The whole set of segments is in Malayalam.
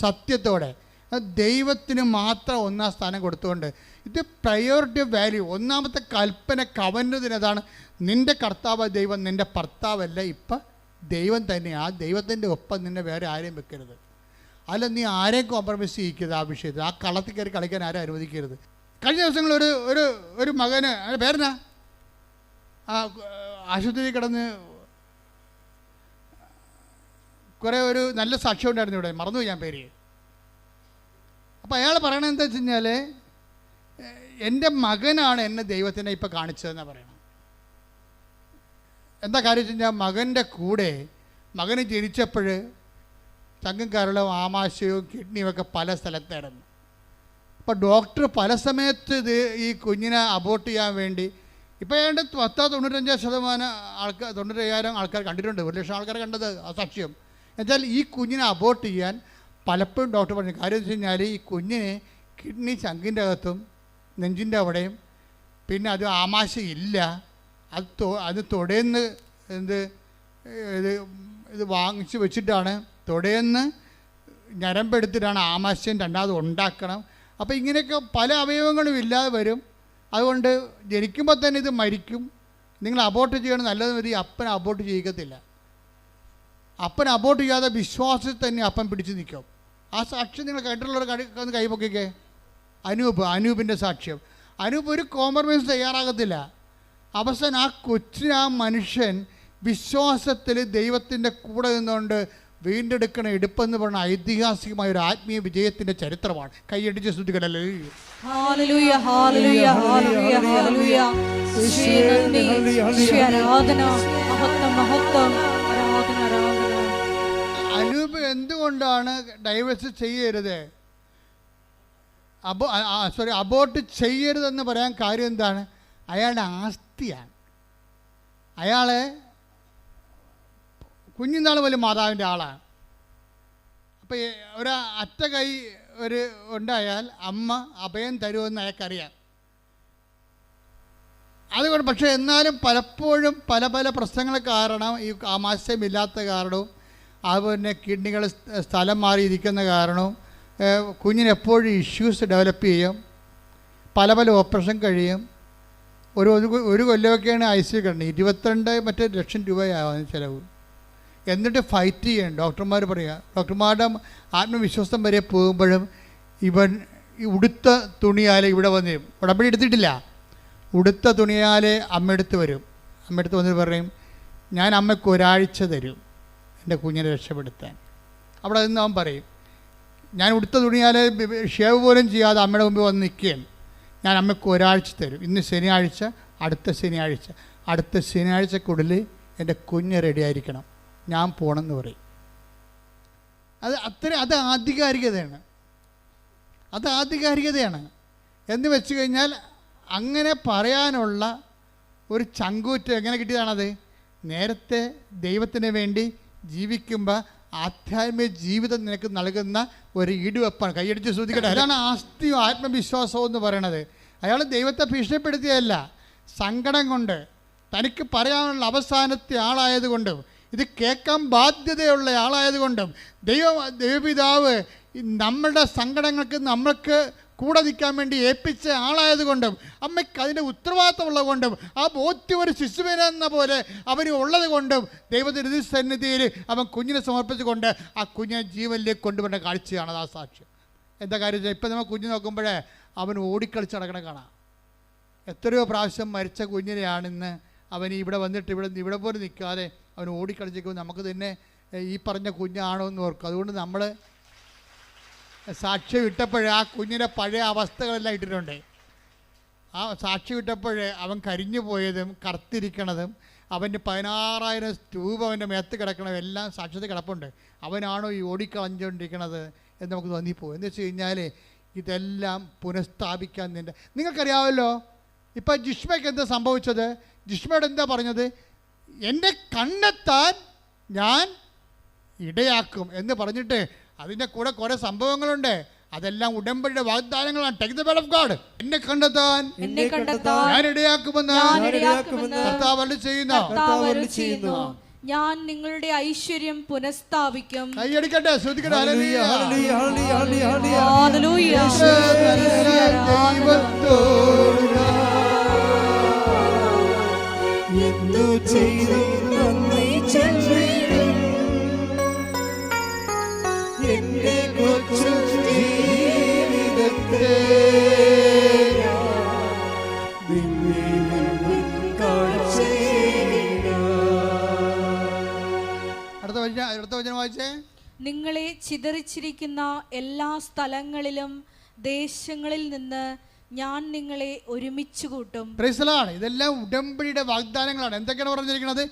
സത്യത്തോടെ. ദൈവത്തിന് മാത്രം ഒന്നാം സ്ഥാനം കൊടുത്തുകൊണ്ട് ഇത് പ്രയോറിറ്റി വാല്യൂ ഒന്നാമത്തെ കൽപ്പന കവന്നതിനതാണ് നിന്റെ കർത്താവ് ദൈവം നിന്റെ ഭർത്താവല്ല. ഇപ്പം ദൈവം തന്നെ ആ ദൈവത്തിന്റെ ഒപ്പം നിന്നെ വേറെ ആരെയും വെക്കരുത്. അല്ല നീ ആരെയും കോംപ്രമൈസ് ചെയ്യിക്കരുത് ആ വിഷയത്തിൽ. ആ കളത്തിൽ കയറി കളിക്കാൻ ആരും അനുവദിക്കരുത്. കഴിഞ്ഞ ദിവസങ്ങൾ ഒരു ഒരു ഒരു മകന് പേരെന്നാ? ആശുപത്രിയിൽ കിടന്ന് കുറേ ഒരു നല്ല സാക്ഷ്യം ഉണ്ടായിരുന്നു ഇവിടെ. മറന്നു ഞാൻ പേര്. അപ്പോൾ അയാൾ പറയണത് എന്താ വെച്ച് കഴിഞ്ഞാൽ എന്റെ മകനാണ് എന്നെ ദൈവത്തിനെ ഇപ്പം കാണിച്ചതെന്നാണ് പറയണം. എന്താ കാര്യം വെച്ച് കഴിഞ്ഞാൽ മകന്റെ കൂടെ മകന് ജനിച്ചപ്പോൾ തങ്കും കരളും ആമാശയവും കിഡ്നിയും ഒക്കെ പല സ്ഥലത്തായിരുന്നു. അപ്പോൾ ഡോക്ടർ പല സമയത്ത് ഇത് ഈ കുഞ്ഞിനെ അബോർട്ട് ചെയ്യാൻ വേണ്ടി ഇപ്പോൾ ഏതാണ്ട് പത്ത് തൊണ്ണൂറ്റഞ്ച് ശതമാനം ആൾക്കാർ തൊണ്ണൂറ്റയ്യായിരം ആൾക്കാർ കണ്ടിട്ടുണ്ട്. ഒരു ലക്ഷം ആൾക്കാർ കണ്ടത് ആ സാക്ഷ്യം. എന്നുവെച്ചാൽ ഈ കുഞ്ഞിനെ അബോർട്ട് ചെയ്യാൻ പലപ്പോഴും ഡോക്ടർ പറഞ്ഞു. കാര്യം വെച്ച് കഴിഞ്ഞാൽ ഈ കുഞ്ഞിന് കിഡ്നി ചങ്കിന്റെ അകത്തും നെഞ്ചിന്റെ അവിടെയും പിന്നെ അത് ആമാശയില്ല. അത് തൊ അത് തുടയെന്ന് എന്ത് ഇത് ഇത് വാങ്ങിച്ച് വെച്ചിട്ടാണ് തുടയെന്ന് ഞരമ്പെടുത്തിട്ടാണ് ആമാശയം രണ്ടാമത് ഉണ്ടാക്കണം. അപ്പോൾ ഇങ്ങനെയൊക്കെ പല അവയവങ്ങളും ഇല്ലാതെ വരും. അതുകൊണ്ട് ജനിക്കുമ്പോൾ തന്നെ ഇത് മരിക്കും. നിങ്ങൾ അബോർട്ട് ചെയ്യണം നല്ലത് മതി. അപ്പൻ അബോർട്ട് ചെയ്യിക്കത്തില്ല. അപ്പൻ അബോട്ട് ചെയ്യാതെ വിശ്വാസത്തിൽ തന്നെ അപ്പൻ പിടിച്ചു നിൽക്കും. ആ സാക്ഷ്യം നിങ്ങൾ കേട്ടിട്ടുള്ളവർ കൈ- കൈപൊക്കിക്കേ അനൂപ് അനൂപിന്റെ സാക്ഷ്യം. അനൂപ് ഒരു കോംപ്രമൈസ് തയ്യാറാകത്തില്ല. അവസാനം ആ കൊച്ചിന് ആ മനുഷ്യൻ വിശ്വാസത്തിൽ ദൈവത്തിന്റെ കൂടെ നിന്നുകൊണ്ട് വീണ്ടെടുക്കണ എടുപ്പെന്ന് പറഞ്ഞ ഐതിഹാസികമായ ഒരു ആത്മീയ വിജയത്തിന്റെ ചരിത്രമാണ്. കൈയടിച്ച് ശ്രദ്ധിക്കണല്ലേ ആരാധന മഹത്വം മഹത്വം. അനൂപ് എന്തുകൊണ്ടാണ് ഡൈവേഴ്സ് ചെയ്യരുത്? അബോ സോറി അബോട്ട് ചെയ്യരുതെന്ന് പറയാൻ കാര്യം എന്താണ്? അയാളുടെ ആസ്തിയാണ്. അയാളെ കുഞ്ഞുനാൾ പോലും മാതാവിന്റെ ആളാണ്. അപ്പോൾ ഒരു അറ്റ കൈ ഒരു ഉണ്ടായാൽ അമ്മ അഭയം തരുമെന്ന് അയാൾക്കറിയാം. അതുകൊണ്ട് പക്ഷേ എന്നാലും പലപ്പോഴും പല പല പ്രശ്നങ്ങൾ കാരണം ഈ ആമാശയമില്ലാത്ത കാരണവും അതുപോലെ കിഡ്നികൾ സ്ഥലം മാറിയിരിക്കുന്ന കാരണവും കുഞ്ഞിന് എപ്പോഴും ഇഷ്യൂസ് ഡെവലപ്പ് ചെയ്യും പല പല ഓപ്പറേഷൻ കഴിയും. ഒരു ഒരു കൊല്ലമൊക്കെയാണ് ഐ സി കിടന്നത്. ഇരുപത്തിരണ്ട് മറ്റേ ലക്ഷം രൂപയാവുന്ന ചിലവ്. എന്നിട്ട് ഫൈറ്റ് ചെയ്യണം. ഡോക്ടർമാർ പറയുക ഡോക്ടർമാരുടെ ആത്മവിശ്വാസം വരെ പോകുമ്പോഴും ഇവൻ ഉടുത്ത തുണിയാലെ ഇവിടെ വന്ന് ഉടമ്പടി എടുത്തിട്ടില്ല. ഉടുത്ത തുണിയാലെ അമ്മയെടുത്ത് വരും. അമ്മയെടുത്ത് വന്നിട്ട് പറയും ഞാൻ അമ്മയ്ക്ക് ഒരാഴ്ച തരും. എന്റെ കുഞ്ഞിനെ രക്ഷപ്പെടുത്താൻ. അവിടെ നിന്ന് അവൻ പറയും ഞാൻ ഉടുത്ത ബ- ഷേവ് പോലും ചെയ്യാതെ അമ്മയുടെ മുമ്പിൽ വന്ന് നിൽക്കുകയാണ്. ഞാൻ അമ്മയ്ക്ക് ഒരാഴ്ച തരും. ഇന്ന് ശനിയാഴ്ച അടുത്ത ശനിയാഴ്ച. അടുത്ത ശനിയാഴ്ചക്കുള്ളിൽ എന്റെ കുഞ്ഞ് റെഡി ആയിരിക്കണം. ഞാൻ പോകണമെന്ന് പറയും. അത് അത്ര അത് ആധികാരികതയാണ്. അത് ആധികാരികതയാണ്. എന്ന് വെച്ച് കഴിഞ്ഞാൽ അങ്ങനെ പറയാനുള്ള ഒരു ചങ്കൂറ്റ് എങ്ങനെ കിട്ടിയതാണത്? നേരത്തെ ദൈവത്തിന് വേണ്ടി ജീവിക്കുമ്പോൾ ആധ്യാത്മിക ജീവിതം നിനക്ക് നൽകുന്ന ഒരു ഈടുവെപ്പാണ് കൈയടിച്ച് ശ്രദ്ധിക്കട്ടെ അതാണ് ആസ്തിയും ആത്മവിശ്വാസവും എന്ന് പറയണത്. അയാൾ ദൈവത്തെ ഭീഷണിപ്പെടുത്തിയതല്ല. സങ്കടം കൊണ്ട് തനിക്ക് പറയാനുള്ള അവസാനത്തെ ആളായതുകൊണ്ടും ഇത് കേൾക്കാൻ ബാധ്യതയുള്ള ആളായതുകൊണ്ടും ദൈവ ദൈവപിതാവ് നമ്മളുടെ സങ്കടങ്ങൾക്ക് നമ്മൾക്ക് കൂടെ നിൽക്കാൻ വേണ്ടി ഏൽപ്പിച്ച ആളായതുകൊണ്ടും അമ്മയ്ക്ക് അതിന്റെ ഉത്തരവാദിത്തമുള്ളത് കൊണ്ടും ആ ബോധ്യം ഒരു ശിശുവിനെന്ന പോലെ അവർ ഉള്ളത് കൊണ്ടും ദൈവത്തിന്റെ സന്നിധിയിൽ അവൻ കുഞ്ഞിനെ സമർപ്പിച്ചുകൊണ്ട് ആ കുഞ്ഞിനെ ജീവനിലേക്ക് കൊണ്ടുവരേണ്ട കാഴ്ചയാണ് ആ സാക്ഷ്യം. എന്താ കാര്യം വെച്ചാൽ ഇപ്പം നമ്മൾ കുഞ്ഞ് നോക്കുമ്പോഴേ അവൻ ഓടിക്കളിച്ച് നടക്കണ കാണാം. എത്രയോ പ്രാവശ്യം മരിച്ച കുഞ്ഞിനെയാണിന്ന് അവൻ ഇവിടെ വന്നിട്ട് ഇവിടെ ഇവിടെ പോലും നിൽക്കാതെ അവൻ ഓടിക്കളിച്ചേക്കുമ്പോൾ നമുക്ക് തന്നെ ഈ പറഞ്ഞ കുഞ്ഞാണോ എന്ന് ഓർക്കും. അതുകൊണ്ട് നമ്മൾ സാക്ഷ്യം വിട്ടപ്പോഴേ ആ കുഞ്ഞിന്റെ പഴയ അവസ്ഥകളെല്ലാം ഇട്ടിട്ടുണ്ട്. ആ സാക്ഷി വിട്ടപ്പോഴേ അവൻ കരിഞ്ഞു പോയതും കറുത്തിരിക്കണതും അവന്റെ പതിനാറായിരം രൂപ അവന്റെ മേത്ത് കിടക്കണം എല്ലാം സാക്ഷ്യത്തിൽ കിടപ്പുണ്ട്. അവനാണോ ഈ ഓടിക്കളഞ്ഞുകൊണ്ടിരിക്കണത് എന്ന് നമുക്ക് തോന്നിപ്പോകും. എന്ന് വെച്ച് കഴിഞ്ഞാൽ ഇതെല്ലാം പുനഃസ്ഥാപിക്കാൻ നിന്റെ നിങ്ങൾക്കറിയാമല്ലോ ഇപ്പം ജിഷ്മയ്ക്ക് എന്താ സംഭവിച്ചത്? ജിഷ്മയോട് എന്താ പറഞ്ഞത്? എന്റെ കണ്ണെത്താൻ ഞാൻ ഇടയാക്കും എന്ന് പറഞ്ഞിട്ട് അതിന്റെ കൂടെ കുറേ സംഭവങ്ങളുണ്ട്. അതെല്ലാം ഉടമ്പടിയുടെ വാഗ്ദാനങ്ങളാണ്. Take the bed of God എന്നെ കണ്ടെത്താൻ എന്നെ കണ്ടെത്താൻ ഞാൻ ഇടയാക്കുമെന്ന് കർത്താവ് അരുളി ചെയ്യുന്നു. കർത്താവ് അരുളി ചെയ്യുന്നു. ഞാൻ നിങ്ങളുടെ ഐശ്വര്യം പുനഃസ്ഥാപിക്കും. കൈയടിക്കട്ടെ ശ്രദ്ധിക്കട്ടെ. ഹല്ലേലൂയ, ഹല്ലേലൂയ. ഹല്ലേലൂയ, ദൈവത്തോട് ചെയ്തു നന്ദി അടുത്ത വചനം വായിച്ചേ. നിങ്ങളെ ചിതറിച്ചിരിക്കുന്ന എല്ലാ സ്ഥലങ്ങളിലും ദേശങ്ങളിൽ നിന്ന് ഞാൻ നിങ്ങളെ ഒരുമിച്ച് കൂട്ടും. ഇതെല്ലാം ഉടമ്പടിയുടെ വാഗ്ദാനങ്ങളാണ്. എന്തൊക്കെയാണ് പറഞ്ഞിരിക്കുന്നത്?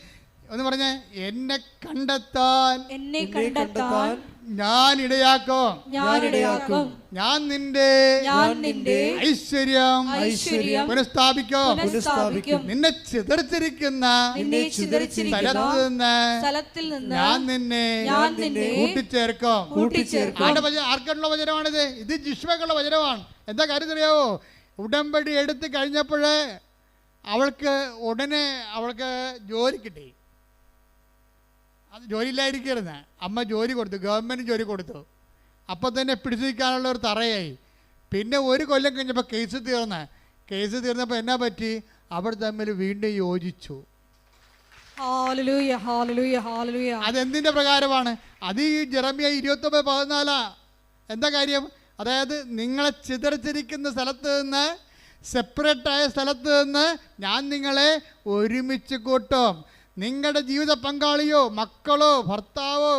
ഒന്ന് പറഞ്ഞേ എന്നെ കണ്ടെത്താൻ എന്നെ കണ്ടെത്താൻ ഞാൻ ഇടയാക്കും. ഞാൻ ഇടയാക്കും. ഞാൻ നിന്റെ ഞാൻ നിന്റെ ഐശ്വര്യം ഐശ്വര്യം പുനഃസ്ഥാപിക്കും. പുനഃസ്ഥാപിക്കും. നിന്നെ ചിതറിച്ചിരിക്കുന്ന നിന്നെ ചിതറിച്ചിരിക്കുന്ന സ്ഥലത്ത് നിന്ന് സ്ഥലത്തിൽ നിന്ന് ഞാൻ നിന്നെ ഞാൻ നിന്നെ കൂട്ടിച്ചേർക്കും. കൂട്ടിച്ചേർക്കും. ആർക്കുള്ള വചനമാണിത്? ഇത് ജിഷ്മക്കുള്ള വചനമാണ്. എന്താ കാര്യം അറിയാവോ? ഉടമ്പടി എടുത്ത് കഴിഞ്ഞപ്പോഴേ അവൾക്ക് ഉടനെ അവൾക്ക് ജോലി കിട്ടി. അത് ജോലിയില്ലായിരിക്കരുന്ന് അമ്മ ജോലി കൊടുത്തു ഗവൺമെന്റ് ജോലി കൊടുത്തു. അപ്പോൾ തന്നെ പിടിച്ചു നിൽക്കാനുള്ള ഒരു തറയായി. പിന്നെ ഒരു കൊല്ലം കഴിഞ്ഞപ്പോൾ കേസ് തീർന്ന്. കേസ് തീർന്നപ്പോൾ എന്നാ പറ്റി? അവർ തമ്മിൽ വീണ്ടും യോജിച്ചു. അതെന്തിന്റെ പ്രകാരമാണ്? അത് ഈ ജെറമിയ ഇരുപത്തൊമ്പത് പതിനാലാ. എന്താ കാര്യം? അതായത് നിങ്ങളെ ചിതറിച്ചിരിക്കുന്ന സ്ഥലത്ത് നിന്ന് സെപ്പറേറ്റ് ആയ സ്ഥലത്ത് നിന്ന് ഞാൻ നിങ്ങളെ ഒരുമിച്ച് കൂട്ടും. നിങ്ങളുടെ ജീവിത പങ്കാളിയോ മക്കളോ ഭർത്താവോ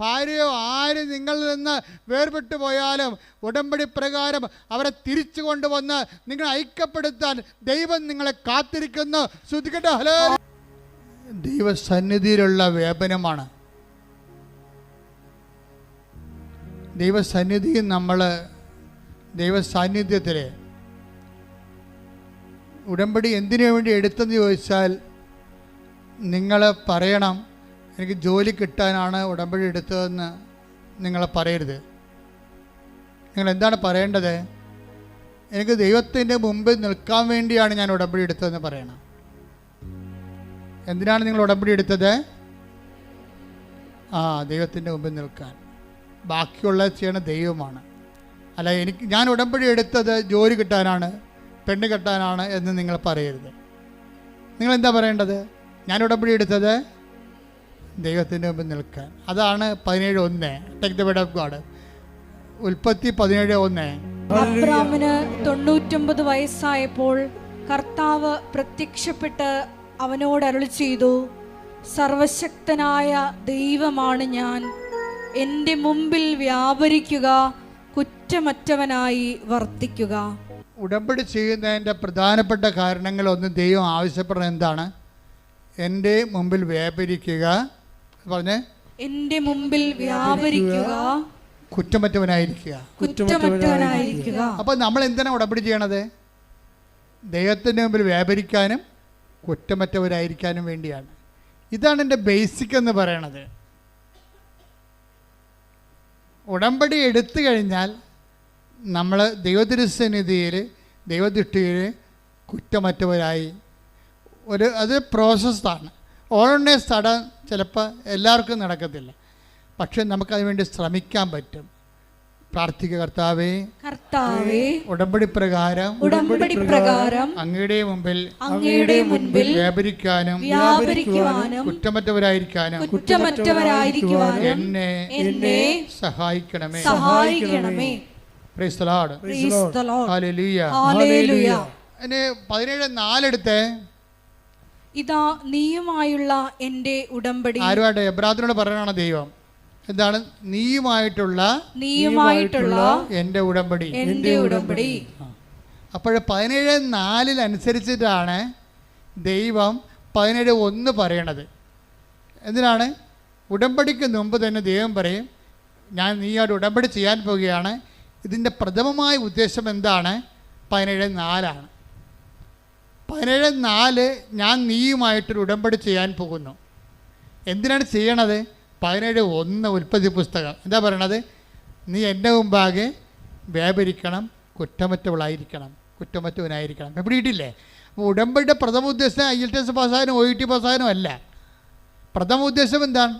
ഭാര്യയോ ആര് നിങ്ങളിൽ നിന്ന് വേർപെട്ടു പോയാലും ഉടമ്പടി പ്രകാരം അവരെ തിരിച്ചു കൊണ്ടുവന്ന് നിങ്ങളെ ഐക്യപ്പെടുത്താൻ ദൈവം നിങ്ങളെ കാത്തിരിക്കുന്നു. ശ്രദ്ധിക്കട്ടെ? ഹലോ ദൈവസന്നിധിയിലുള്ള വേപനമാണ് ദൈവസന്നിധിയിൽ നമ്മൾ ദൈവസാന്നിധ്യത്തിൽ ഉടമ്പടി എന്തിനു വേണ്ടി എടുത്തെന്ന് ചോദിച്ചാൽ നിങ്ങൾ പറയണം എനിക്ക് ജോലി കിട്ടാനാണ് ഉടമ്പടി എടുത്തതെന്ന് നിങ്ങൾ പറയരുത്. നിങ്ങൾ എന്താണ് പറയേണ്ടത്? എനിക്ക് ദൈവത്തിന്റെ മുമ്പിൽ നിൽക്കാൻ വേണ്ടിയാണ് ഞാൻ ഉടമ്പടി എടുത്തതെന്ന് പറയണം. എന്തിനാണ് നിങ്ങൾ ഉടമ്പടി എടുത്തത്? ആ ദൈവത്തിന്റെ മുമ്പിൽ നിൽക്കാൻ. ബാക്കിയുള്ളത് ചെയ്യണ ദൈവമാണ്. അല്ല എനിക്ക് ഞാൻ ഉടമ്പടി എടുത്തത് ജോലി കിട്ടാനാണ് പെണ്ണ് കെട്ടാനാണ് എന്ന് നിങ്ങൾ പറയരുത്. നിങ്ങൾ എന്താ പറയേണ്ടത്? ഞാൻ ഉടമ്പടി എടുത്തത് ദൈവത്തിന്റെ മുമ്പിൽ നിൽക്കാൻ. അതാണ് പതിനേഴ് ഒന്ന്. Take the word of God ഉൽപ്പത്തി പതിനേഴ് ഒന്ന്. അബ്രാമിന് തൊണ്ണൂറ്റൊമ്പത് വയസ്സായപ്പോൾ കർത്താവ് പ്രത്യക്ഷപ്പെട്ട് അവനോട് അരുളി ചെയ്തു സർവശക്തനായ ദൈവമാണ് ഞാൻ. എന്റെ മുമ്പിൽ വ്യാപരിക്കുക കുറ്റമറ്റവനായി വർത്തിക്കുക. ഉടമ്പടി ചെയ്യുന്നതിന്റെ പ്രധാനപ്പെട്ട കാരണങ്ങളൊന്നും ദൈവം ആവശ്യപ്പെടുന്നത് എന്താണ്? എന്റെ മുമ്പിൽ വ്യാപരിക്കുക. പറഞ്ഞേ? എന്റെ മുമ്പിൽ വ്യാപരിക്കുക. കുറ്റമറ്റവനായിരിക്കുക. കുറ്റമറ്റവനായിരിക്കുക. അപ്പോൾ നമ്മൾ എന്തിനാണ് ഉടമ്പടി ചെയ്യണത്? ദൈവത്തിന്റെ മുമ്പിൽ വ്യാപരിക്കാനും കുറ്റമറ്റവരായിരിക്കാനും വേണ്ടിയാണ്. ഇതാണ് എന്റെ ബേസിക് എന്ന് പറയണത്. ഉടമ്പടി എടുത്തു കഴിഞ്ഞാൽ നമ്മൾ ദൈവതിരുസന്നിധിയിൽ ദൈവദൃഷ്ടിയിൽ കുറ്റമറ്റവരായി ഒരു അത് പ്രോസസ്സാണ് ഓൾഡേ തടം ചിലപ്പോൾ എല്ലാവർക്കും നടക്കത്തില്ല. പക്ഷെ നമുക്കതിന് വേണ്ടി ശ്രമിക്കാൻ പറ്റും. പ്രാർത്ഥിക കർത്താവേ. കർത്താവേ. ഉടമ്പടി പ്രകാരം ഉടമ്പടി പ്രകാരം അങ്ങയുടെ മുമ്പിൽ അങ്ങയുടെ മുൻപിൽ വ്യാപരിക്കാനും വ്യാപരിക്കുവാനും കുറ്റമറ്റവരായിരിക്കാനും കുറ്റമറ്റവരായിരിക്കുവാനും എന്നെ എന്നെ സഹായിക്കണമേ. സഹായിക്കണമേ. Praise the Lord praise the Lord hallelujah hallelujah. എന്നെ പതിനേഴ് നാലെടുത്ത്. ഇതാ നീയുമായുള്ള എന്റെ ഉടമ്പടി. ആരുമായിട്ട്? എബ്രാത്തിനോട് പറയണ ദൈവം. എന്താണ്? നീയുമായിട്ടുള്ള നീയുമായിട്ടുള്ള എന്റെ ഉടമ്പടി. എന്റെ ഉടമ്പടി. അപ്പോൾ പതിനേഴ് നാലിലനുസരിച്ചിട്ടാണ് ദൈവം പതിനേഴ് ഒന്ന് പറയണത്. എന്തിനാണ്? ഉടമ്പടിക്ക് മുമ്പ് തന്നെ ദൈവം പറയും ഞാൻ നീയോട് ഉടമ്പടി ചെയ്യാൻ പോവുകയാണ്. ഇതിന്റെ പ്രഥമമായ ഉദ്ദേശം എന്താണ്? പതിനേഴ് നാലാണ്. പതിനേഴ് നാല് ഞാൻ നീയുമായിട്ടൊരു ഉടമ്പടി ചെയ്യാൻ പോകുന്നു. എന്തിനാണ് ചെയ്യണത്? പതിനേഴ് ഒന്ന് ഉൽപ്പത്തി പുസ്തകം. എന്താ പറയണത്? നീ എന്റെ മുമ്പാകെ വ്യാപരിക്കണം കുറ്റമറ്റവളായിരിക്കണം കുറ്റമറ്റവനായിരിക്കണം. എവിടെ ഇട്ടില്ലേ അപ്പോൾ ഉടമ്പടിയുടെ പ്രഥമ ഉദ്ദേശം ഐ എൽ ടി എസ് പാസ്സായാലും ഒ ഇ ടി പാസ്സായാലും അല്ല. പ്രഥമ ഉദ്ദേശം എന്താണ്?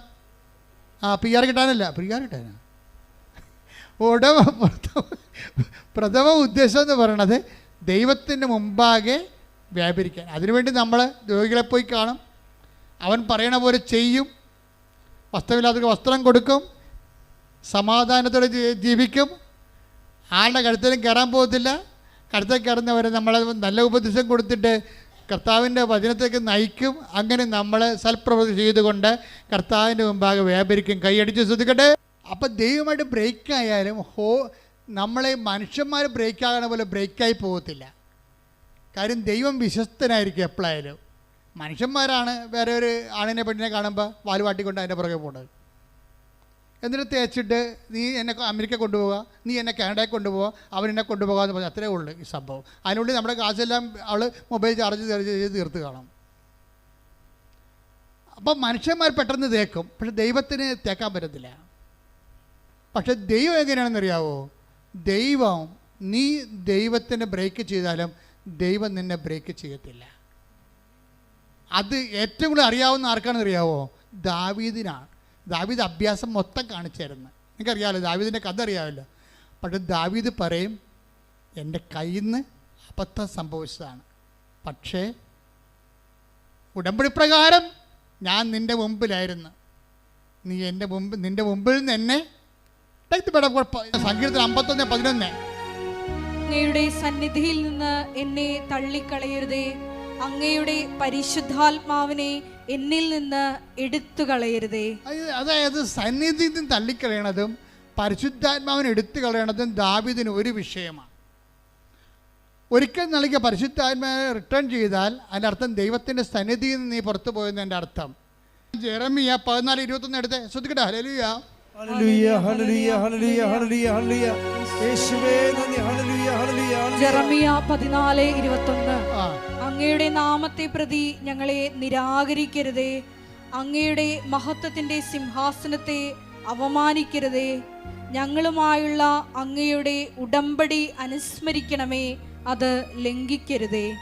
ആ പി ആർ കിട്ടാനല്ല. പി ആർ കിട്ടാനാണ് ഉടമ പ്രഥമ ഉദ്ദേശം എന്ന് പറയണത് ദൈവത്തിന്റെ മുമ്പാകെ വ്യാപരിക്കാൻ. അതിനുവേണ്ടി നമ്മൾ രോഗികളെ പോയി കാണും. അവൻ പറയണ പോലെ ചെയ്യും. വസ്ത്രമില്ലാത്തവർക്ക് വസ്ത്രം കൊടുക്കും. സമാധാനത്തോടെ ജീവിക്കും. ആളുടെ കഴുത്തിലും കയറാൻ പോകത്തില്ല. കഴുത്തിൽ കയറുന്നവരെ നമ്മൾ നല്ല ഉപദേശം കൊടുത്തിട്ട് കർത്താവിന്റെ വചനത്തേക്ക് നയിക്കും. അങ്ങനെ നമ്മൾ സൽപ്രവൃത്തി ചെയ്തുകൊണ്ട് കർത്താവിന്റെ മുമ്പാകെ വ്യാപരിക്കും. കൈയടിച്ച് ശ്രദ്ധിക്കട്ടെ. അപ്പം ദൈവമായിട്ട് ബ്രേക്കായാലും ഹോ നമ്മളെ മനുഷ്യന്മാർ ബ്രേക്ക് ആകണ പോലെ ബ്രേക്കായി പോകത്തില്ല. കാര്യം ദൈവം വിശ്വസ്തനായിരിക്കും എപ്പോഴായാലും. മനുഷ്യന്മാരാണ് വേറെ ഒരു ആണിനെ പെണ്ണിനെ കാണുമ്പോൾ വാൽ വാട്ടിക്കൊണ്ട് അതിന്റെ പുറകെ പോകുന്നത് എന്നിട്ട് തേച്ചിട്ട് നീ എന്നെ അമേരിക്ക കൊണ്ടുപോവുക? നീ എന്നെ കാനഡയിൽ കൊണ്ടുപോവുക? അവൻ എന്നെ കൊണ്ടുപോകുക എന്ന് പറഞ്ഞാൽ അത്രേ ഉള്ളൂ ഈ സംഭവം. അതിനുള്ളിൽ നമ്മുടെ കാശെല്ലാം അവൾ മൊബൈൽ ചാർജ് ചാർജ് ചെയ്ത് തീർത്ത് കാണും. അപ്പം മനുഷ്യന്മാർ പെട്ടെന്ന് തേക്കും. പക്ഷെ ദൈവത്തിന് തേക്കാൻ പറ്റത്തില്ല. പക്ഷെ ദൈവം എങ്ങനെയാണെന്നറിയാവോ? ദൈവം നീ ദൈവത്തിന് ബ്രേക്ക് ചെയ്താലും ദൈവം നിന്നെ ബ്രേക്ക് ചെയ്യത്തില്ല. അത് ഏറ്റവും കൂടുതൽ അറിയാവുന്ന ആർക്കാണെന്ന് അറിയാവോ? ദാവീദിനാണ്. ദാവീദ് അഭ്യാസം മൊത്തം കാണിച്ചായിരുന്നു. നിങ്ങൾക്കറിയാമല്ലോ ദാവീദിന്റെ കഥ അറിയാമല്ലോ. പക്ഷെ ദാവീദ് പറയും എന്റെ കയ്യിൽ നിന്ന് അബദ്ധം സംഭവിച്ചതാണ്. പക്ഷേ ഉടമ്പടി പ്രകാരം ഞാൻ നിന്റെ മുമ്പിലായിരുന്നു. നീ എന്റെ മുമ്പ് നിന്റെ മുമ്പിൽ നിന്ന് എന്നെ സങ്കീർത്തനം അമ്പത്തൊന്ന് പതിനൊന്ന്. അങ്ങയുടെ സന്നിധിയിൽ നിന്ന് എന്നെ തള്ളിക്കളയരുതേ. അങ്ങയുടെ പരിശുദ്ധാത്മാവിനെ എന്നിൽ നിന്ന് എടുത്തു കളയരുതേ അതായത് സന്നിധിയിൽ നിന്ന് തള്ളിക്കളയണതും പരിശുദ്ധാത്മാവിനെ എടുത്തു കളയണതും ദാവിദിന് ഒരു വിഷയമാണ്. ഒരിക്കൽ നൽകിയ പരിശുദ്ധാത്മാവിനെ റിട്ടേൺ ചെയ്താൽ അതിന്റെ അർത്ഥം ദൈവത്തിന്റെ സന്നിധിയിൽ നിന്ന് നീ പുറത്തു പോയെന്നതിന്റെ അർത്ഥം. ജെറമിയ പതിനാല് ഇരുപത്തൊന്ന് എടുത്ത്. ശ്രദ്ധിക്കട്ടെ. ഹലലിയ ജെറമിയ പതിനാല് ഇരുപത്തൊന്ന്. അങ്ങയുടെ നാമത്തെ പ്രതി ഞങ്ങളെ നിരാകരിക്കരുതേ. അങ്ങയുടെ മഹത്വത്തിന്റെ സിംഹാസനത്തെ അവമാനിക്കരുതേ ഞങ്ങളുമായുള്ള അങ്ങയുടെ ഉടമ്പടി അനുസ്മരിക്കണമേ അത് ലംഘിക്കരുതേ.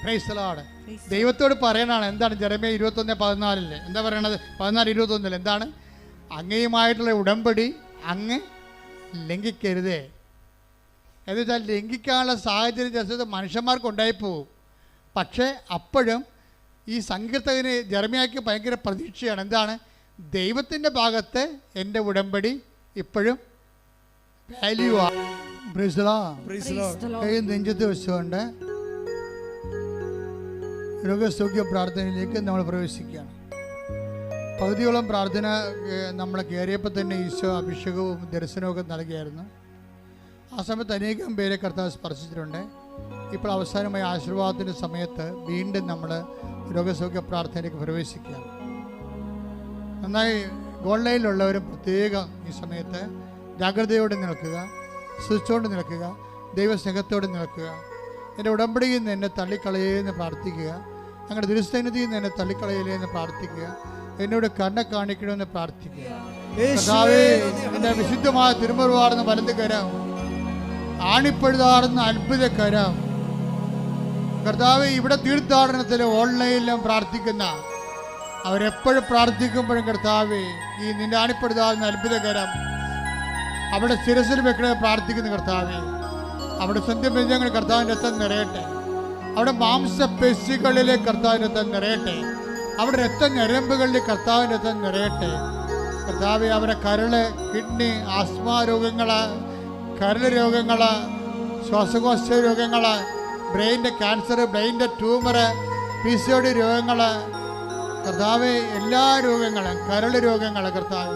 ദൈവത്തോട് പറയാനാണ് എന്താണ്? ജെറമിയ ഇരുപത്തൊന്ന് പതിനാലിൽ. എന്താ പറയണത്? പതിനാല് ഇരുപത്തൊന്നിൽ. എന്താണ്? അങ്ങയുമായിട്ടുള്ള ഉടമ്പടി അങ്ങ് ലംഘിക്കരുതേ. എന്ന് വെച്ചാൽ ലംഘിക്കാനുള്ള സാഹചര്യം ജസ്റ്റ് മനുഷ്യന്മാർക്ക് ഉണ്ടായിപ്പോവും പക്ഷേ അപ്പോഴും ഈ സങ്കീർത്തകന് ജർമ്മിയാക്കി ഭയങ്കര പ്രതീക്ഷയാണ്. എന്താണ്? ദൈവത്തിന്റെ ഭാഗത്ത് എന്റെ ഉടമ്പടി ഇപ്പോഴും വാല്യൂ ആണ് നെഞ്ചത്ത് വെച്ചുകൊണ്ട് രോഗസൗഖ്യ പ്രാർത്ഥനയിലേക്ക് നമ്മൾ പ്രവേശിക്കുകയാണ്. പകുതിയോളം പ്രാർത്ഥന നമ്മൾ കയറിയപ്പോൾ തന്നെ ഈശോ അഭിഷേകവും ദർശനവും നൽകിയായിരുന്നു. ആ സമയത്ത് അനേകം പേരെ കർത്താവ് സ്പർശിച്ചിട്ടുണ്ട്. ഇപ്പോൾ അവസാനമായി ആശീർവാദത്തിന്റെ സമയത്ത് വീണ്ടും നമ്മൾ രോഗസൗഖ്യ പ്രാർത്ഥനയിലേക്ക് പ്രവേശിക്കുകയാണ്. നന്നായി ഓൺലൈനിലുള്ളവരും പ്രത്യേകം ഈ സമയത്ത് ജാഗ്രതയോടെ നിൽക്കുക സ്വിച്ചോണ്ട് നിൽക്കുക ദൈവസ്നേഹത്തോടെ നിൽക്കുക. എന്റെ ഉടമ്പടിയിൽ നിന്ന് എന്നെ തള്ളിക്കളയെന്ന് പ്രാർത്ഥിക്കുക ഞങ്ങളുടെ ദുരുസന്നിധിയിൽ നിന്ന് എന്നെ തള്ളിക്കളയില്ലേ എന്ന് പ്രാർത്ഥിക്കുക എന്നോട് കണ്ണ കാണിക്കണമെന്ന് പ്രാർത്ഥിക്കുക എന്റെ വിശുദ്ധമായ തിരുമുറുവാടുന്ന വലത് കരം. ആണിപ്പഴുതാടുന്ന അത്ഭുത കരം. കർത്താവ് ഇവിടെ തീർത്ഥാടനത്തിൽ ഓൺലൈനിലും പ്രാർത്ഥിക്കുന്ന അവരെപ്പോഴും പ്രാർത്ഥിക്കുമ്പോഴും കർത്താവ് ഈ നിന്റെ ആണിപ്പെടുതാകുന്ന അത്ഭുതകരം അവിടെ ശിരസിൽ വെക്കണേ പ്രാർത്ഥിക്കുന്ന കർത്താവ്. അവിടെ സ്വന്തം ബന്ധങ്ങൾ കർത്താവിന്റെ രക്തം നിറയട്ടെ. അവിടെ മാംസപേശികളിലെ കർത്താവിന്റെ രക്തം നിറയട്ടെ. അവിടെ രക്ത ഞരമ്പുകളിൽ കർത്താവിന്റെ രക്തം നിറയട്ടെ. കർത്താവ് അവരെ കരൾ കിഡ്നി ആസ്മ രോഗങ്ങൾ കരൾ രോഗങ്ങൾ ശ്വാസകോശ രോഗങ്ങൾ ബ്രെയിന്റെ cancer ബ്രെയിന്റെ tumour P C O D രോഗങ്ങൾ കർത്താവ് എല്ലാ രോഗങ്ങളും കരൾ രോഗങ്ങൾ കർത്താവ്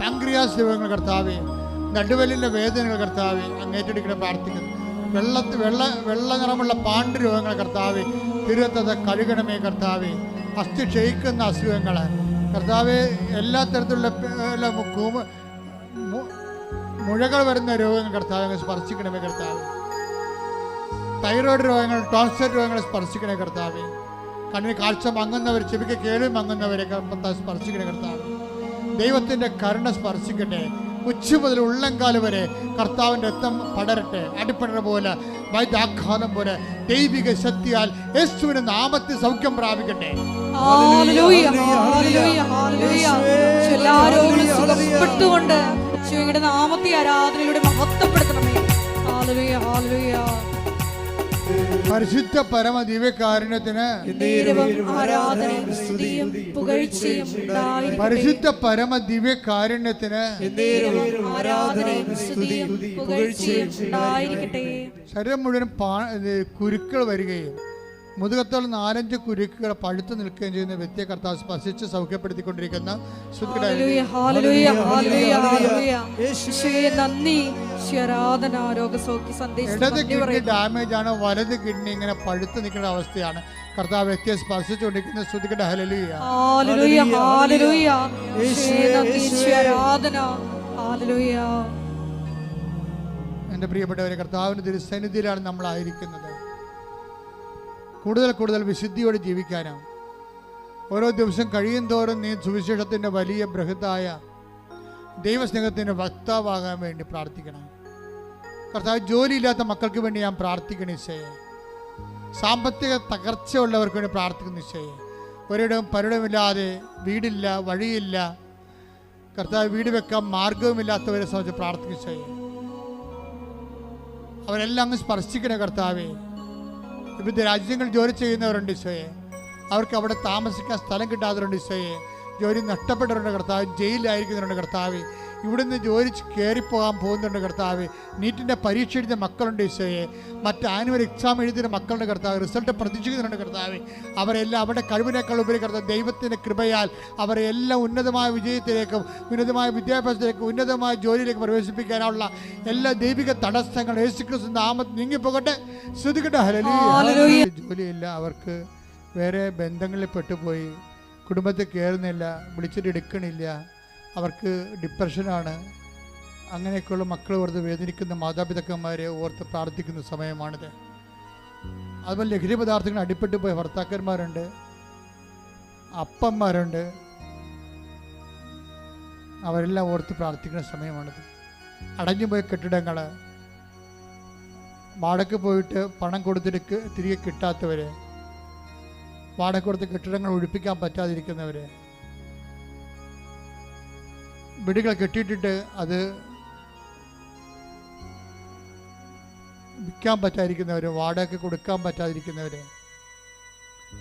പാങ്ക്രിയാസ് രോഗങ്ങൾ കർത്താവ് നടുവലിന്റെ വേദനകൾ കർത്താവ് അങ്ങേറ്റെടുക്കണം പ്രാർത്ഥിക്കുന്നു. വെള്ളത്ത് വെള്ള വെള്ള നിറമുള്ള പാണ്ട് രോഗങ്ങൾ കർത്താവ് തിരുവത്തത് കഴുകണമേ കർത്താവെ അസ്ഥി ക്ഷയിക്കുന്ന അസുഖങ്ങൾ കർത്താവ് എല്ലാ തരത്തിലുള്ള മുഴകൾ വരുന്ന രോഗങ്ങൾ കർത്താവ് സ്പർശിക്കണമേ കർത്താവ്. തൈറോയ്ഡ് രോഗങ്ങൾ ടോൺസൈറ്റ് രോഗങ്ങൾ സ്പർശിക്കണേ കർത്താവ്. കണ്ണിന് കാഴ്ച മങ്ങുന്നവർ ചെവിക്ക് കേൾവി മങ്ങുന്നവരെ സ്പർശിക്കണേ കർത്താവ്. ദൈവത്തിന്റെ കരുണ സ്പർശിക്കട്ടെ. ഉച്ച മുതൽ ഉള്ളംകാൽ വരെ കർത്താവിന്റെ രക്തം പടരട്ടെ അടിപ്പടര പോലെ വൈദ്യാഘാതം പോലെ ദൈവിക ശക്തിയാൽ യേശുവിന്റെ നാമത്തിൽ സൗഖ്യം പ്രാപിക്കട്ടെ. Hallelujah, hallelujah, hallelujah. എല്ലാവരും സുഖപ്പെട്ടുകൊണ്ട് നാമത്തെ ആരാധനയിലൂടെ മഹത്വപ്പെടുത്തണമേ. ഹാലലുയ ഹാലലുയ പരിശുദ്ധ പരമ ദിവ്യകാരുണ്യത്തിന് നേരവും ആരാധനയും സ്തുതിയും പുകഴ്ചയും ഉണ്ടായിരിക്കട്ടെ പരിശുദ്ധ പരമ ദിവ്യകാരുണ്യത്തിന് നേരവും ആരാധനയും സ്തുതിയും പുകഴ്ചയും ഉണ്ടായിരിക്കട്ടെ ശരീരം മുഴുവൻ പാ ഇത് കുരുക്കൾ വരികയും മുതുകത്തോളം നാലഞ്ച് കുരുക്കുകൾ പഴുത്തു നിൽക്കുകയും ചെയ്യുന്ന വ്യക്തിയെ കർത്താവ് സ്പർശിച്ച് സൗഖ്യപ്പെടുത്തിക്കൊണ്ടിരിക്കുന്ന ഇടത് കിഡ്നി ഡാമേജ് ആണ് വലത് കിഡ്നി ഇങ്ങനെ പഴുത്തു നിൽക്കുന്ന അവസ്ഥയാണ്. കർത്താവ് വ്യക്തിയെ സ്പർശിച്ചുകൊണ്ടിരിക്കുന്ന ശ്രുതികട ഹലലിയ എന്റെ പ്രിയപ്പെട്ടവരെ കർത്താവിന്റെ തിരുസന്നിധിയിലാണ് നമ്മളായിരിക്കുന്നത്. കൂടുതൽ കൂടുതൽ വിശുദ്ധിയോടെ ജീവിക്കാനാണ് ഓരോ ദിവസം കഴിയും തോറും നീ സുവിശേഷത്തിന്റെ വലിയ ബൃഹത്തായ ദൈവസ്നേഹത്തിന്റെ വക്താവാകാൻ വേണ്ടി പ്രാർത്ഥിക്കണം. കർത്താവ് ജോലിയില്ലാത്ത മക്കൾക്ക് വേണ്ടി ഞാൻ പ്രാർത്ഥിക്കണം നിശ്ചയെ സാമ്പത്തിക തകർച്ചയുള്ളവർക്ക് വേണ്ടി പ്രാർത്ഥിക്കുന്ന നിശ്ചയെ ഒരിടവും പരിടമില്ലാതെ വീടില്ല വഴിയില്ല. കർത്താവ് വീട് വെക്കാൻ മാർഗവുമില്ലാത്തവരെ സംബന്ധിച്ച് പ്രാർത്ഥിക്കുക അവരെല്ലാം അങ്ങ് സ്പർശിക്കണേ കർത്താവേ. വിവിധ രാജ്യങ്ങളിൽ ജോലി ചെയ്യുന്നവരുണ്ട് ഈശോയെ. അവർക്ക് അവിടെ താമസിക്കാൻ സ്ഥലം കിട്ടാത്തവരുണ്ട് ഈശോയെ. ജോലി നഷ്ടപ്പെട്ടവരുണ്ട് കർത്താവ് ജയിലിലായിരിക്കുന്നവരുണ്ട് കർത്താവ്. ഇവിടുന്ന് ജോലി കയറിപ്പോകാൻ പോകുന്നുണ്ട് കർത്താവ്. നീറ്റിന്റെ പരീക്ഷ എഴുതിയ മക്കളുണ്ട് ഈശോയെ. മറ്റ് ആനുവൽ എക്സാം എഴുതിയ മക്കളുടെ കർത്താവ്. റിസൾട്ട് പ്രതീക്ഷിക്കുന്നുണ്ട് കർത്താവ്. അവരെല്ലാം അവരുടെ കഴിവിനേക്കാൾ ഉപരി കർത്താവ് ദൈവത്തിന്റെ കൃപയാൽ അവരെ എല്ലാം ഉന്നതമായ വിജയത്തിലേക്കും ഉന്നതമായ വിദ്യാഭ്യാസത്തിലേക്കും ഉന്നതമായ ജോലിയിലേക്ക് പ്രവേശിപ്പിക്കാനുള്ള എല്ലാ ദൈവിക തടസ്സങ്ങൾ യേശുക്രിസ്തു നാമത്തിൽ നീങ്ങിപ്പോകട്ടെ. ശ്രദ്ധിക്കട്ടെ. ഹല്ലേലൂയ. ജോലിയില്ല. അവർക്ക് വേറെ ബന്ധങ്ങളിൽ പെട്ടുപോയി. കുടുംബത്തിൽ കയറുന്നില്ല. വിളിച്ചിട്ട് എടുക്കണില്ല. അവർക്ക് ഡിപ്രഷനാണ്. അങ്ങനെയൊക്കെയുള്ള മക്കൾ ഓർത്ത് വേദനിക്കുന്ന മാതാപിതാക്കന്മാരെ ഓർത്ത് പ്രാർത്ഥിക്കുന്ന സമയമാണിത്. അതുപോലെ ലഹരി പദാർത്ഥങ്ങൾ അടിപ്പെട്ടു പോയ ഭർത്താക്കന്മാരുണ്ട്. അപ്പന്മാരുണ്ട്. അവരെല്ലാം ഓർത്ത് പ്രാർത്ഥിക്കുന്ന സമയമാണിത്. അടഞ്ഞുപോയ കെട്ടിടങ്ങൾ വാടക പോയിട്ട് പണം കൊടുത്തിട്ട് തിരികെ കിട്ടാത്തവർ വാടക കൊടുത്ത് കെട്ടിടങ്ങൾ ഒഴിപ്പിക്കാൻ പറ്റാതിരിക്കുന്നവർ വീടുകൾ കെട്ടിയിട്ടിട്ട് അത് വിൽക്കാൻ പറ്റാതിരിക്കുന്നവർ വാടക കൊടുക്കാൻ പറ്റാതിരിക്കുന്നവർ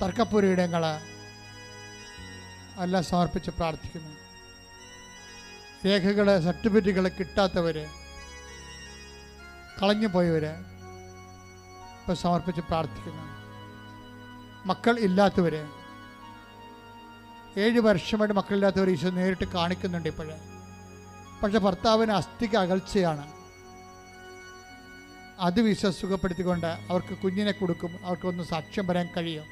തർക്കപ്പുരയിടങ്ങൾ എല്ലാം സമർപ്പിച്ച് പ്രാർത്ഥിക്കുന്നു. രേഖകൾ സർട്ടിഫിക്കറ്റുകൾ കിട്ടാത്തവർ കളഞ്ഞു പോയവർ ഇപ്പം സമർപ്പിച്ച് പ്രാർത്ഥിക്കുന്നു. മക്കൾ ഇല്ലാത്തവർ ഏഴ് വർഷമായിട്ട് മക്കളില്ലാത്തവർ ഈശോ നേരിട്ട് കാണിക്കുന്നുണ്ട് ഇപ്പോഴേ. പക്ഷെ ഭർത്താവിന് അസ്ഥിക്ക് അകൽച്ചയാണ്. അത് വിശ്വസുഖപ്പെടുത്തിക്കൊണ്ട് അവർക്ക് കുഞ്ഞിനെ കൊടുക്കും. അവർക്ക് ഒന്ന് സാക്ഷ്യം പറയാൻ കഴിയും.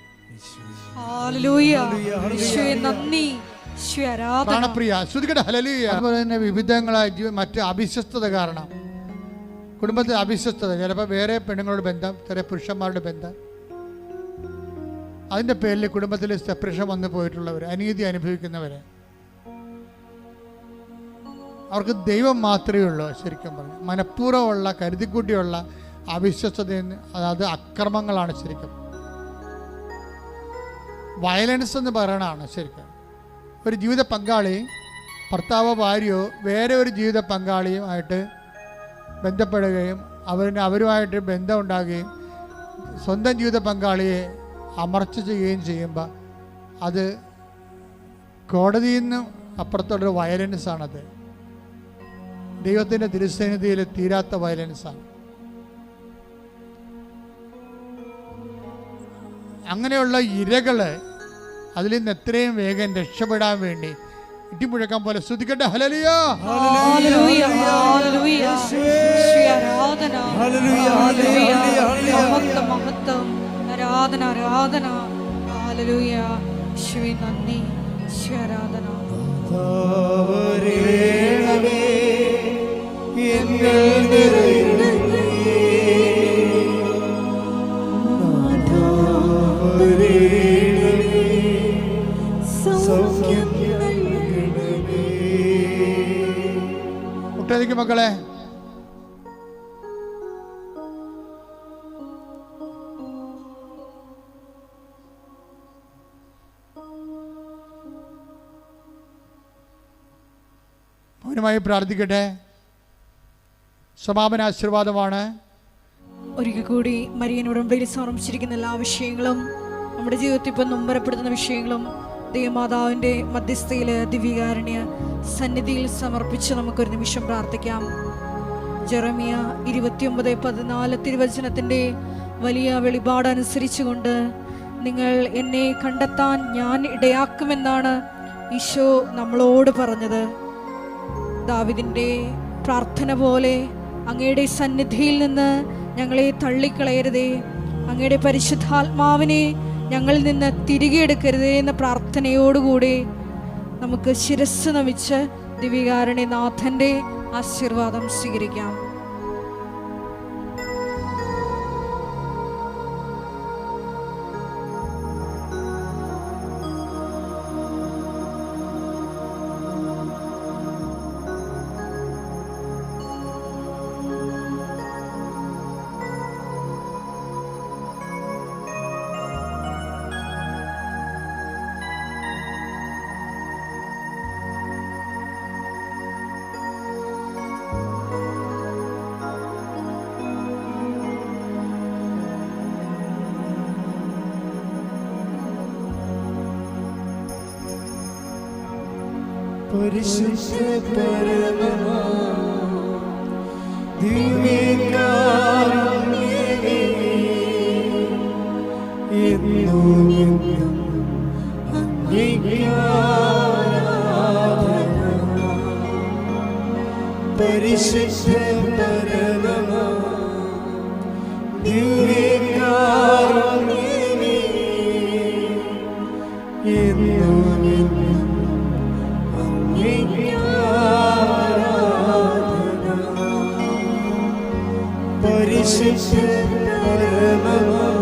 പ്രാണപ്രിയ ശ്രുതികട ഹലലിയ അതുപോലെ തന്നെ വിവിധങ്ങളായ മറ്റ് അവിശ്വസ്തത കാരണം. കുടുംബത്തിൽ അവിശ്വസ്തത ചിലപ്പോൾ വേറെ പെണ്ണുങ്ങളുടെ ബന്ധം ചില പുരുഷന്മാരുടെ ബന്ധം. അതിന്റെ പേരിൽ കുടുംബത്തിൽ സെപ്പറേഷൻ വന്നു പോയിട്ടുള്ളവർ അനീതി അനുഭവിക്കുന്നവർ അവർക്ക് ദൈവം മാത്രമേ ഉള്ളൂ ശരിക്കും പറഞ്ഞു. മനഃപൂർവമുള്ള കരുതിക്കൂട്ടിയുള്ള അവിശ്വസ്തത അതായത് അക്രമങ്ങളാണ് ശരിക്കും. വയലൻസ് എന്ന് പറയണതാണ് ശരിക്കും. ഒരു ജീവിത പങ്കാളി ഭർത്താവോ ഭാര്യയോ വേറെ ഒരു ജീവിത പങ്കാളിയുമായിട്ട് ബന്ധപ്പെടുകയും അവരിന് അവരുമായിട്ട് ബന്ധമുണ്ടാകുകയും സ്വന്തം ജീവിത പങ്കാളിയെ അമർച്ച ചെയ്യുകയും ചെയ്യുമ്പോൾ അത് കോടതിയിൽ നിന്നും അപ്പുറത്തുള്ളൊരു വയലൻസ് ആണത്. ദൈവത്തിന്റെ തിരുസന്നിധിയിൽ തീരാത്ത വയലൻസാണ് അങ്ങനെയുള്ള ഇരകൾ അതിൽ നിന്ന് എത്രയും വേഗം രക്ഷപ്പെടാൻ വേണ്ടി ഇടിമുഴക്കം പോലെ ശ്രദ്ധിക്കട്ടെ ഹലലിയോ ഹല്ലേലൂയ ഹല്ലേലൂയ യേശുവേ. ആരാധന. Hallelujah, hallelujah, hallelujah. മഹത്വം മഹത്വം. ആരാധന ആരാധന. ഹല്ലേലൂയ. യേശുവേ നന്ദി. ശ്രീ ആരാധന. മക്കളെ. മൗനമായി പ്രാർത്ഥിക്കട്ടെ. സമാപന ആശീർവാദമാണ്. ഒരിക്കൽ കൂടി മരിയൻ ഉടമ്പടിയിൽ സമർപ്പിച്ചിരിക്കുന്ന എല്ലാ വിഷയങ്ങളും നമ്മുടെ ജീവിതത്തിൽ ഇപ്പം നൊമ്പരപ്പെടുത്തുന്ന വിഷയങ്ങളും ദൈവമാതാവിന്റെ മധ്യസ്ഥയിൽ ദിവ്യകാരുണ്യ സന്നിധിയിൽ സമർപ്പിച്ച് നമുക്കൊരു നിമിഷം പ്രാർത്ഥിക്കാം. ജെറമിയ ഇരുപത്തിയൊമ്പത് പതിനാല് തിരുവചനത്തിന്റെ വലിയ വെളിപാടനുസരിച്ചുകൊണ്ട് നിങ്ങൾ എന്നെ കണ്ടെത്താൻ ഞാൻ ഇടയാക്കുമെന്നാണ് ഈശോ നമ്മളോട് പറഞ്ഞത്. ദാവിദിന്റെ പ്രാർത്ഥന പോലെ അങ്ങയുടെ സന്നിധിയിൽ നിന്ന് ഞങ്ങളെ തള്ളിക്കളയരുതേ. അങ്ങയുടെ പരിശുദ്ധാത്മാവിനെ ഞങ്ങളിൽ നിന്ന് തിരികെ എടുക്കരുതേ എന്ന പ്രാർത്ഥനയോടുകൂടി നമുക്ക് ശിരസ് നമിച്ച് ദിവികാരുണ്യനാഥന്റെ ആശീർവാദം സ്വീകരിക്കാം. പരിശുദ്ധ പരമമാ പരിശുദ്ധ പരമമാ